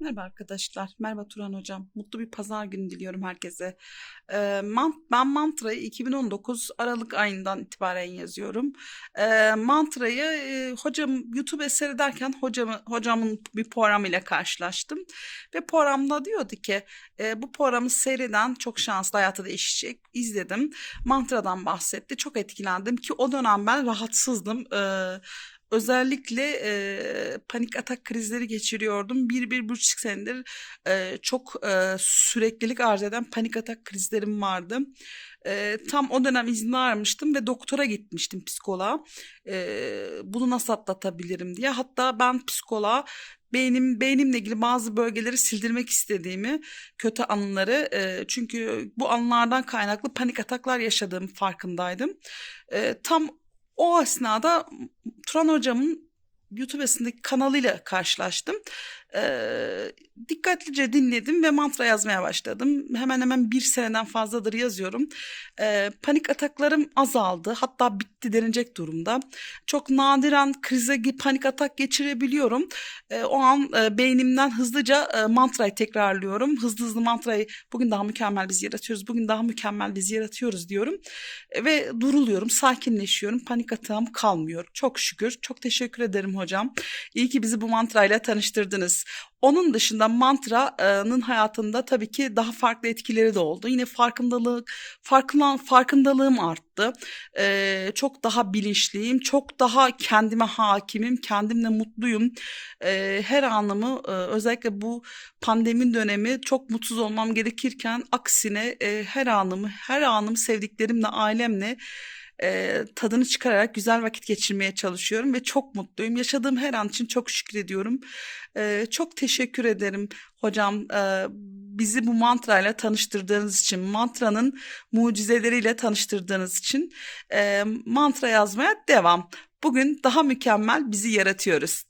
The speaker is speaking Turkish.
Merhaba arkadaşlar. Merhaba Turan Hocam. Mutlu bir pazar günü diliyorum herkese. Ee, man- ben mantrayı 2019 Aralık ayından itibaren yazıyorum. Ee, mantrayı e, hocam YouTube eseri derken hocamı, hocamın bir programıyla karşılaştım. Ve programda diyordu ki e, bu programı seyreden çok şanslı hayatı değişecek. İzledim. Mantradan bahsetti. Çok etkilendim ki o dönem ben rahatsızdım. Ee, Özellikle e, panik atak krizleri geçiriyordum. Bir, bir buçuk senedir e, çok e, süreklilik arz eden panik atak krizlerim vardı. E, tam o dönem izin almıştım ve doktora gitmiştim psikoloğa. E, bunu nasıl atlatabilirim diye. Hatta ben psikoloğa beynim beynimle ilgili bazı bölgeleri sildirmek istediğimi, kötü anıları e, çünkü bu anılardan kaynaklı panik ataklar yaşadığım farkındaydım. E, tam o esnada Turan hocamın YouTube'sindeki kanalıyla karşılaştım. Ee, dikkatlice dinledim ve mantra yazmaya başladım. Hemen hemen bir seneden fazladır yazıyorum. Ee, panik ataklarım azaldı. Hatta bitti denilecek durumda. Çok nadiren krize panik atak geçirebiliyorum. Ee, o an e, beynimden hızlıca e, mantrayı tekrarlıyorum. Hızlı hızlı mantrayı bugün daha mükemmel biz yaratıyoruz. Bugün daha mükemmel biz yaratıyoruz diyorum. E, ve duruluyorum, sakinleşiyorum. Panik atağım kalmıyor. Çok şükür. Çok teşekkür ederim hocam. İyi ki bizi bu mantrayla tanıştırdınız. Onun dışında mantranın hayatında tabii ki daha farklı etkileri de oldu. Yine farkındalık, farkından, farkındalığım arttı. Ee, çok daha bilinçliyim, çok daha kendime hakimim, kendimle mutluyum. Ee, her anımı özellikle bu pandemi dönemi çok mutsuz olmam gerekirken aksine e, her anımı, her anımı sevdiklerimle, ailemle e, tadını çıkararak güzel vakit geçirmeye çalışıyorum ve çok mutluyum. Yaşadığım her an için çok şükrediyorum. E, çok teşekkür ederim hocam e, bizi bu mantrayla tanıştırdığınız için, mantranın mucizeleriyle tanıştırdığınız için E, mantra yazmaya devam. Bugün daha mükemmel bizi yaratıyoruz.